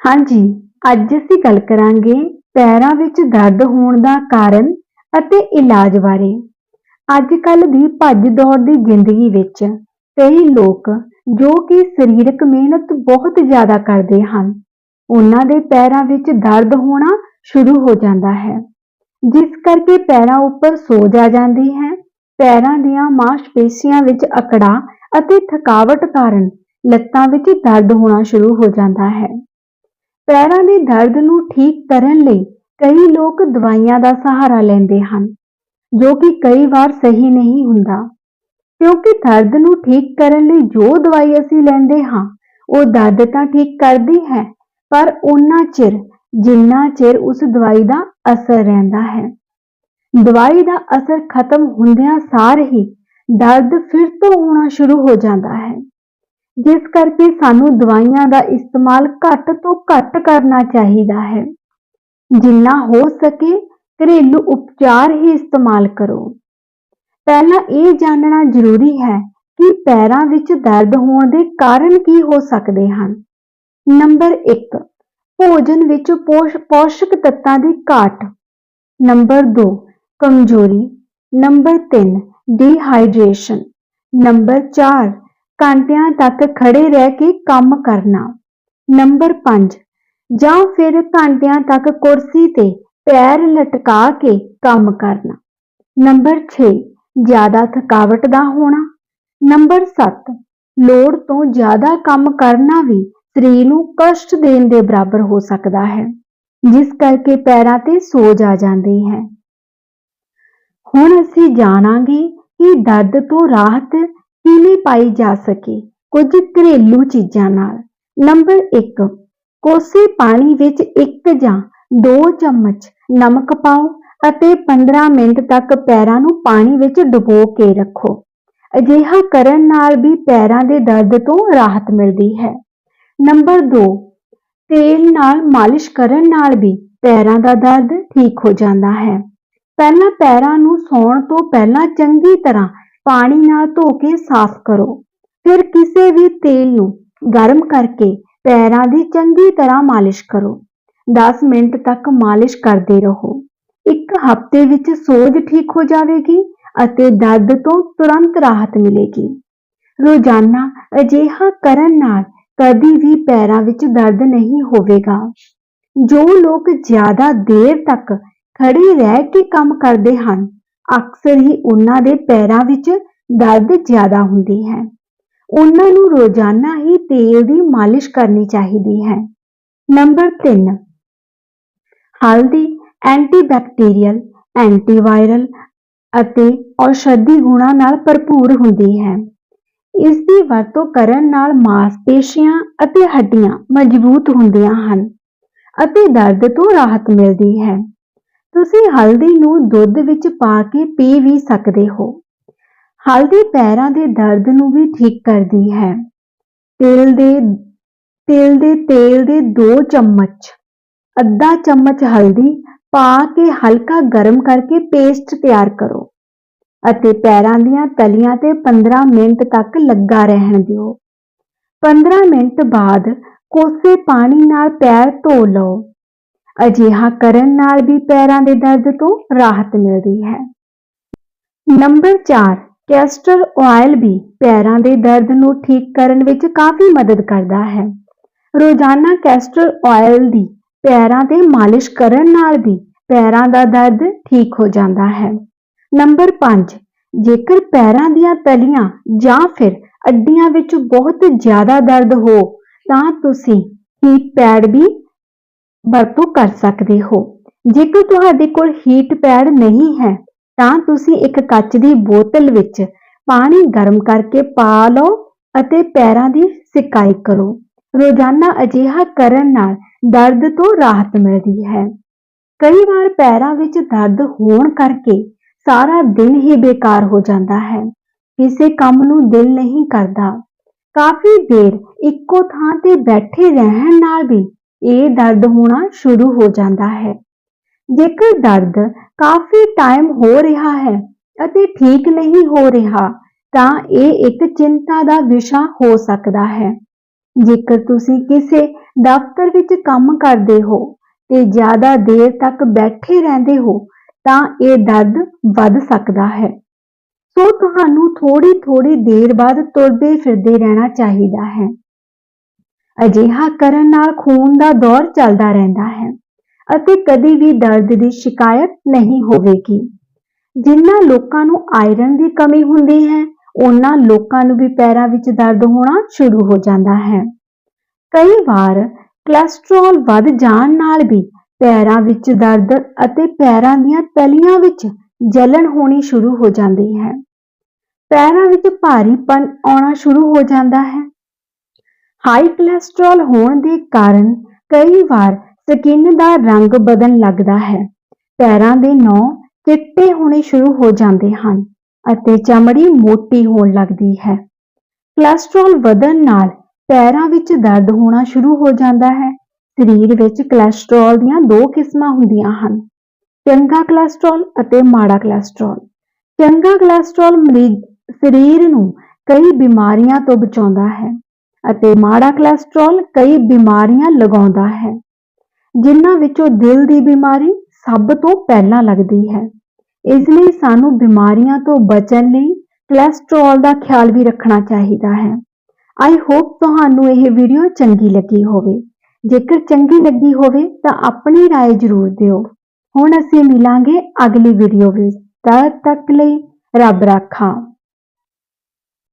ਹਾਂਜੀ, ਅੱਜ ਅਸੀਂ ਗੱਲ ਕਰਾਂਗੇ ਪੈਰਾਂ ਵਿੱਚ ਦਰਦ ਹੋਣ ਦਾ ਕਾਰਨ ਅਤੇ ਇਲਾਜ ਬਾਰੇ। ਅੱਜ ਕੱਲ ਦੀ ਭੱਜ ਦੌੜ ਦੀ ਜ਼ਿੰਦਗੀ ਵਿੱਚ ਕਈ ਲੋਕ ਜੋ ਕਿ ਸਰੀਰਕ ਮਿਹਨਤ ਬਹੁਤ ਜ਼ਿਆਦਾ ਕਰਦੇ ਹਨ, ਉਹਨਾਂ ਦੇ ਪੈਰਾਂ ਵਿੱਚ ਦਰਦ ਹੋਣਾ ਸ਼ੁਰੂ ਹੋ ਜਾਂਦਾ ਹੈ। ਜਿਸ ਕਰਕੇ ਪੈਰਾਂ ਉੱਪਰ ਸੋਜ ਆ ਜਾਂਦੀ ਹੈ, ਪੈਰਾਂ ਦੀਆਂ ਮਾਸਪੇਸ਼ੀਆਂ ਵਿੱਚ ਅਕੜਾ ਅਤੇ ਥਕਾਵਟ ਕਾਰਨ ਲੱਤਾਂ ਵਿੱਚ ਦਰਦ ਹੋਣਾ ਸ਼ੁਰੂ ਹੋ ਜਾਂਦਾ ਹੈ। ਪੈਰਾਂ ਦੇ ਦਰਦ ਨੂੰ ਠੀਕ ਕਰਨ ਲਈ ਕਈ ਲੋਕ ਦਵਾਈਆਂ ਦਾ ਸਹਾਰਾ ਲੈਂਦੇ ਹਨ, ਜੋ ਕਿ ਕਈ ਵਾਰ ਸਹੀ ਨਹੀਂ ਹੁੰਦਾ। ਕਿਉਂਕਿ ਦਰਦ ਨੂੰ ਠੀਕ ਕਰਨ ਲਈ ਜੋ ਦਵਾਈ ਅਸੀਂ ਲੈਂਦੇ ਹਾਂ, ਉਹ ਦਰਦ ਤਾਂ ਠੀਕ ਕਰਦੀ ਹੈ, ਪਰ ਉਨਾ ਚਿਰ, ਜਿੰਨਾ ਚਿਰ ਉਸ ਦਵਾਈ ਦਾ ਅਸਰ ਰਹਿੰਦਾ ਹੈ। ਦਵਾਈ ਦਾ ਅਸਰ ਖਤਮ ਹੁੰਦਿਆਂ ਸਾਰ ਹੀ ਦਰਦ ਫਿਰ ਤੋਂ ਹੋਣਾ ਸ਼ੁਰੂ ਹੋ ਜਾਂਦਾ ਹੈ। ਜਿਸ ਕਰਕੇ ਸਾਨੂੰ ਦਵਾਈਆਂ ਦਾ ਇਸਤੇਮਾਲ ਘੱਟ ਤੋਂ ਘੱਟ ਕਰਨਾ ਚਾਹੀਦਾ ਹੈ। ਜਿੰਨਾ ਹੋ ਸਕੇ ਘਰੇਲੂ ਉਪਚਾਰ ਹੀ ਇਸਤੇਮਾਲ ਕਰੋ। ਪਹਿਲਾਂ ਇਹ ਜਾਣਨਾ ਜ਼ਰੂਰੀ ਹੈ ਕਿ ਪੈਰਾਂ ਵਿੱਚ ਦਰਦ ਹੋਣ ਦੇ ਕਾਰਨ ਕੀ ਹੋ ਸਕਦੇ ਹਨ। ਨੰਬਰ 1 ਭੋਜਨ ਵਿੱਚ ਪੋਸ਼- ਪੋਸ਼ਕ ਤੱਤਾਂ ਦੀ ਘਾਟ। ਨੰਬਰ 2 ਕਮਜ਼ੋਰੀ। Number 3 dehydration. ਨੰਬਰ 4 ਘੰਟਿਆਂ ਤੱਕ ਖੜੇ ਰਹਿ ਕੇ ਕੰਮ ਕਰਨਾ। ਨੰਬਰ 5 ਜਾਂ ਫਿਰ ਘੰਟਿਆਂ ਤੱਕ ਕੁਰਸੀ ਤੇ ਪੈਰ ਲਟਕਾ ਕੇ ਕੰਮ ਕਰਨਾ। ਨੰਬਰ 6 ਜ਼ਿਆਦਾ ਥਕਾਵਟ ਦਾ ਹੋਣਾ। ਨੰਬਰ 7 ਲੋੜ ਤੋਂ ਜ਼ਿਆਦਾ ਕੰਮ ਕਰਨਾ ਵੀ ਸਰੀਰ ਨੂੰ ਕਸ਼ਟ ਦੇਣ ਦੇ ਬਰਾਬਰ ਹੋ ਸਕਦਾ ਹੈ, ਜਿਸ ਕਰਕੇ ਪੈਰਾਂ ਤੇ ਸੋਜ ਆ ਜਾਂਦੀ ਹੈ। ਹੁਣ ਅਸੀਂ ਜਾਣਾਂਗੇ ਕਿ ਦਰਦ ਤੋਂ ਰਾਹਤ ਕਿਵੇਂ ਪਾਈ ਜਾ ਸਕੇ ਕੁਝ ਘਰੇਲੂ ਚੀਜ਼ਾਂ ਨਾਲ। ਨੰਬਰ 1 ਕੋਸੇ ਪਾਣੀ ਵਿੱਚ ਇੱਕ ਜਾਂ ਦੋ ਚਮਚ ਨਮਕ ਪਾਓ ਅਤੇ 15 ਮਿੰਟ ਤੱਕ ਪੈਰਾਂ ਨੂੰ ਪਾਣੀ ਵਿੱਚ ਡੁਬੋ ਕੇ ਰੱਖੋ। ਅਜਿਹਾ ਕਰਨ ਨਾਲ ਵੀ ਪੈਰਾਂ ਦੇ ਦਰਦ ਤੋਂ ਰਾਹਤ ਮਿਲਦੀ ਹੈ। ਨੰਬਰ 2 ਤੇਲ ਨਾਲ ਮਾਲਿਸ਼ ਕਰਨ ਨਾਲ ਵੀ ਪੈਰਾਂ ਦਾ ਦਰਦ ਠੀਕ ਹੋ ਜਾਂਦਾ ਹੈ। ਪਹਿਲਾਂ ਪੈਰਾਂ ਨੂੰ ਸੌਣ ਤੋਂ ਪਹਿਲਾਂ ਚੰਗੀ ਤਰ੍ਹਾਂ ਪਾਣੀ ਨਾਲ ਧੋ ਕੇ ਸਾਫ਼ ਕਰੋ। ਫਿਰ ਕਿਸੇ ਵੀ ਤੇਲ ਨੂੰ ਗਰਮ ਕਰਕੇ ਪੈਰਾਂ ਦੀ ਚੰਗੀ ਤਰ੍ਹਾਂ ਮਾਲਿਸ਼ ਕਰੋ। 10 ਮਿੰਟ ਤੱਕ ਮਾਲਿਸ਼ ਕਰਦੇ ਰਹੋ। ਇੱਕ ਹਫ਼ਤੇ ਵਿੱਚ ਸੋਜ ਠੀਕ ਹੋ ਜਾਵੇਗੀ ਅਤੇ ਦਰਦ ਤੋਂ ਤੁਰੰਤ ਰਾਹਤ ਮਿਲੇਗੀ। ਰੋਜ਼ਾਨਾ ਅਜਿਹਾ ਕਰਨ ਨਾਲ ਕਦੀ ਵੀ ਪੈਰਾਂ ਵਿੱਚ ਦਰਦ ਨਹੀਂ ਹੋਵੇਗਾ। ਜੋ ਲੋਕ ਜ਼ਿਆਦਾ ਦੇਰ ਤੱਕ ਖੜੇ ਰਹਿ ਕੇ ਕੰਮ ਕਰਦੇ ਹਨ ਅਕਸਰ ਹੀ ਉਹਨਾਂ ਦੇ ਪੈਰਾਂ ਵਿੱਚ ਦਰਦ ਜ਼ਿਆਦਾ ਹੁੰਦੀ ਹੈ। ਉਹਨਾਂ ਨੂੰ ਰੋਜ਼ਾਨਾ ਹੀ ਤੇਲ ਦੀ ਮਾਲਿਸ਼ ਕਰਨੀ ਚਾਹੀਦੀ ਹੈ। ਨੰਬਰ 3 ਹਲਦੀ, ਐਂਟੀਬੈਕਟੀਰੀਅਲ, ਐਂਟੀਵਾਇਰਲ ਅਤੇ ਔਸ਼ਧੀ ਗੁਣਾਂ ਨਾਲ ਭਰਪੂਰ ਹੁੰਦੀ ਹੈ। ਇਸ ਦੀ ਵਰਤੋਂ ਕਰਨ ਨਾਲ ਮਾਸਪੇਸ਼ੀਆਂ ਅਤੇ ਹੱਡੀਆਂ ਮਜ਼ਬੂਤ ਹੁੰਦੀਆਂ ਹਨ ਅਤੇ ਦਰਦ ਤੋਂ ਰਾਹਤ ਮਿਲਦੀ ਹੈ। ਤੁਸੀਂ ਹਲਦੀ ਨੂੰ ਦੁੱਧ ਵਿੱਚ ਪਾ ਕੇ ਪੀ ਵੀ ਸਕਦੇ ਹੋ। ਹਲਦੀ ਪੈਰਾਂ ਦੇ ਦਰਦ ਨੂੰ ਵੀ ਠੀਕ ਕਰਦੀ ਹੈ। ਤਿਲ ਦੇ ਤਿਲ ਦੇ ਤੇਲ ਦੇ 2 ਚਮਚ, ਅੱਧਾ ਚਮਚ ਹਲਦੀ ਪਾ ਕੇ ਹਲਕਾ ਗਰਮ ਕਰਕੇ ਪੇਸਟ ਤਿਆਰ ਕਰੋ ਅਤੇ ਪੈਰਾਂ ਦੀਆਂ ਤਲੀਆਂ ਤੇ 15 ਮਿੰਟ ਤੱਕ ਲੱਗਾ ਰਹਿਣ ਦਿਓ। 15 ਮਿੰਟ ਬਾਅਦ ਕੋਸੇ ਪਾਣੀ ਨਾਲ ਪੈਰ ਧੋ ਲਓ। ਅਜਿਹਾ ਕਰਨ ਨਾਲ ਵੀ ਪੈਰਾਂ ਦੇ ਦਰਦ ਤੋਂ ਰਾਹਤ ਮਿਲਦੀ ਹੈ। ਨੰਬਰ 4 ਕੈਸਟਰ ਆਇਲ ਵੀ ਪੈਰਾਂ ਦੇ ਦਰਦ ਨੂੰ ਠੀਕ ਕਰਨ ਵਿੱਚ ਕਾਫੀ ਮਦਦ ਕਰਦਾ ਹੈ। ਰੋਜ਼ਾਨਾ ਕੈਸਟਰ ਆਇਲ ਦੀ ਪੈਰਾਂ ਤੇ ਮਾਲਿਸ਼ ਕਰਨ ਨਾਲ ਵੀ ਪੈਰਾਂ ਦਾ ਦਰਦ ਠੀਕ ਹੋ ਜਾਂਦਾ ਹੈ। ਨੰਬਰ 5 ਜੇਕਰ ਪੈਰਾਂ ਦੀਆਂ ਤਲੀਆਂ ਜਾਂ ਫਿਰ ਅੱਡੀਆਂ ਵਿੱਚ ਬਹੁਤ ਜ਼ਿਆਦਾ ਦਰਦ ਹੋ, ਤਾਂ ਤੁਸੀਂ ਹੀਟ ਪੈਡ ਵੀ ਵਰਤੋਂ ਕਰ ਸਕਦੇ ਹੋ। ਜੇਕਰ ਤੁਹਾਡੇ ਕੋਲ ਹੀਟ ਪੈਡ ਨਹੀਂ ਹੈ, ਤਾਂ ਤੁਸੀਂ ਇੱਕ ਕੱਚ ਦੀ ਬੋਤਲ ਵਿੱਚ ਪਾਣੀ ਗਰਮ ਕਰਕੇ ਪਾ ਲਓ ਅਤੇ ਪੈਰਾਂ ਦੀ ਸਿਕਾਈ ਕਰੋ। ਰੋਜ਼ਾਨਾ ਅਜਿਹਾ ਕਰਨ ਨਾਲ ਦਰਦ ਤੋਂ ਰਾਹਤ ਮਿਲਦੀ ਹੈ। ਕਈ ਵਾਰ ਪੈਰਾਂ ਵਿੱਚ ਦਰਦ ਹੋਣ ਕਰਕੇ ਸਾਰਾ ਦਿਨ ਹੀ ਬੇਕਾਰ ਹੋ ਜਾਂਦਾ ਹੈ। ਕਿਸੇ ਕੰਮ ਨੂੰ ਦਿਲ ਨਹੀਂ ਕਰਦਾ। ਕਾਫੀ ਦੇਰ ਇੱਕੋ ਥਾਂ ਤੇ ਬੈਠੇ ਰਹਿਣ ਨਾਲ ਵੀ ਇਹ ਦਰਦ ਹੋਣਾ ਸ਼ੁਰੂ ਹੋ ਜਾਂਦਾ ਹੈ। ਜੇਕਰ ਦਰਦ ਕਾਫੀ ਟਾਈਮ ਹੋ ਰਿਹਾ ਹੈ ਅਤੇ ਠੀਕ ਨਹੀਂ ਹੋ ਰਿਹਾ, ਤਾਂ ਇਹ ਇੱਕ ਚਿੰਤਾ ਦਾ ਵਿਸ਼ਾ ਹੋ ਸਕਦਾ ਹੈ। ਜੇਕਰ ਤੁਸੀਂ ਕਿਸੇ ਦਫ਼ਤਰ ਵਿੱਚ ਕੰਮ ਕਰਦੇ ਹੋ ਤੇ ਜ਼ਿਆਦਾ ਦੇਰ ਤੱਕ ਬੈਠੇ ਰਹਿੰਦੇ ਹੋ, ਤਾਂ ਇਹ ਦਰਦ ਵੱਧ ਸਕਦਾ ਹੈ। ਸੋ ਤੁਹਾਨੂੰ ਥੋੜੀ ਥੋੜੀ ਦੇਰ ਬਾਅਦ ਤੁਰਦੇ ਫਿਰਦੇ ਰਹਿਣਾ ਚਾਹੀਦਾ ਹੈ। ਅਜਿਹਾ ਕਰਨ ਨਾਲ ਖੂਨ ਦਾ ਦੌਰ ਚੱਲਦਾ ਰਹਿੰਦਾ ਹੈ ਅਤੇ ਕਦੇ ਵੀ ਦਰਦ ਦੀ ਸ਼ਿਕਾਇਤ ਨਹੀਂ ਹੋਵੇਗੀ। ਜਿਨ੍ਹਾਂ ਲੋਕਾਂ ਨੂੰ ਆਇਰਨ ਦੀ ਕਮੀ ਹੁੰਦੀ ਹੈ, ਉਹਨਾਂ ਲੋਕਾਂ ਨੂੰ ਵੀ ਪੈਰਾਂ ਵਿੱਚ ਦਰਦ ਹੋਣਾ ਸ਼ੁਰੂ ਹੋ ਜਾਂਦਾ ਹੈ। ਕਈ ਵਾਰ ਕੋਲੇਸਟ੍ਰੋਲ ਵੱਧ ਜਾਣ ਨਾਲ ਵੀ ਪੈਰਾਂ ਵਿੱਚ ਦਰਦ ਅਤੇ ਪੈਰਾਂ ਦੀਆਂ ਤਲੀਆਂ ਵਿੱਚ ਜਲਣ ਹੋਣੀ ਸ਼ੁਰੂ ਹੋ ਜਾਂਦੀ ਹੈ। ਪੈਰਾਂ ਵਿੱਚ ਭਾਰੀਪਨ ਆਉਣਾ ਸ਼ੁਰੂ ਹੋ ਜਾਂਦਾ ਹੈ ਹਾਈ ਕੋਲੇਸਟ੍ਰੋਲ ਹੋਣ ਦੇ ਕਾਰਨ ਕਈ ਵਾਰ ਸਕਿਨ ਦਾ ਰੰਗ ਬਦਲਣ ਲੱਗਦਾ ਹੈ। ਪੈਰਾਂ ਦੇ ਨੌ ਚਿੱਟੇ ਹੋਣੇ ਸ਼ੁਰੂ ਹੋ ਜਾਂਦੇ ਹਨ ਅਤੇ ਚਮੜੀ ਮੋਟੀ ਹੋਣ ਲੱਗਦੀ ਹੈ। ਕੋਲੇਸਟ੍ਰੋਲ ਵਧਣ ਨਾਲ ਪੈਰਾਂ ਵਿੱਚ ਦਰਦ ਹੋਣਾ ਸ਼ੁਰੂ ਹੋ ਜਾਂਦਾ ਹੈ। ਸਰੀਰ ਵਿੱਚ ਕੋਲੇਸਟ੍ਰੋਲ ਦੀਆਂ ਦੋ ਕਿਸਮਾਂ ਹੁੰਦੀਆਂ ਹਨ, ਚੰਗਾ ਕੋਲੇਸਟ੍ਰੋਲ ਅਤੇ ਮਾੜਾ ਕੋਲੇਸਟ੍ਰੋਲ। ਚੰਗਾ ਕੋਲੇਸਟ੍ਰੋਲ ਮਰੀਜ਼ ਸਰੀਰ ਨੂੰ ਕਈ ਬਿਮਾਰੀਆਂ ਤੋਂ ਬਚਾਉਂਦਾ ਹੈ। ਅਤੇ ਮਾੜਾ ਕੋਲੇਸਟ੍ਰੋਲ ਕਈ ਬਿਮਾਰੀਆਂ ਲਗਾਉਂਦਾ ਹੈ ਜਿਨ੍ਹਾਂ ਵਿੱਚੋਂ ਦਿਲ ਦੀ ਬਿਮਾਰੀ ਸਭ ਤੋਂ ਪਹਿਲਾਂ ਲੱਗਦੀ ਹੈ ਇਸ ਲਈ ਸਾਨੂੰ ਬਿਮਾਰੀਆਂ ਤੋਂ ਬਚਣ ਲਈ ਕੋਲੇਸਟ੍ਰੋਲ ਦਾ ਖਿਆਲ ਵੀ ਰੱਖਣਾ ਚਾਹੀਦਾ ਹੈ ਆਈ ਹੋਪ ਤੁਹਾਨੂੰ ਇਹ ਵੀਡੀਓ ਚੰਗੀ ਲੱਗੀ ਹੋਵੇ ਜੇਕਰ ਚੰਗੀ ਲੱਗੀ ਹੋਵੇ ਤਾਂ ਆਪਣੀ رائے ਜ਼ਰੂਰ ਦਿਓ ਹੁਣ ਅਸੀਂ ਮਿਲਾਂਗੇ ਅਗਲੀ ਵੀਡੀਓ ਵਿੱਚ ਤਦ ਤੱਕ ਲਈ ਰੱਬ ਰਾਖਾ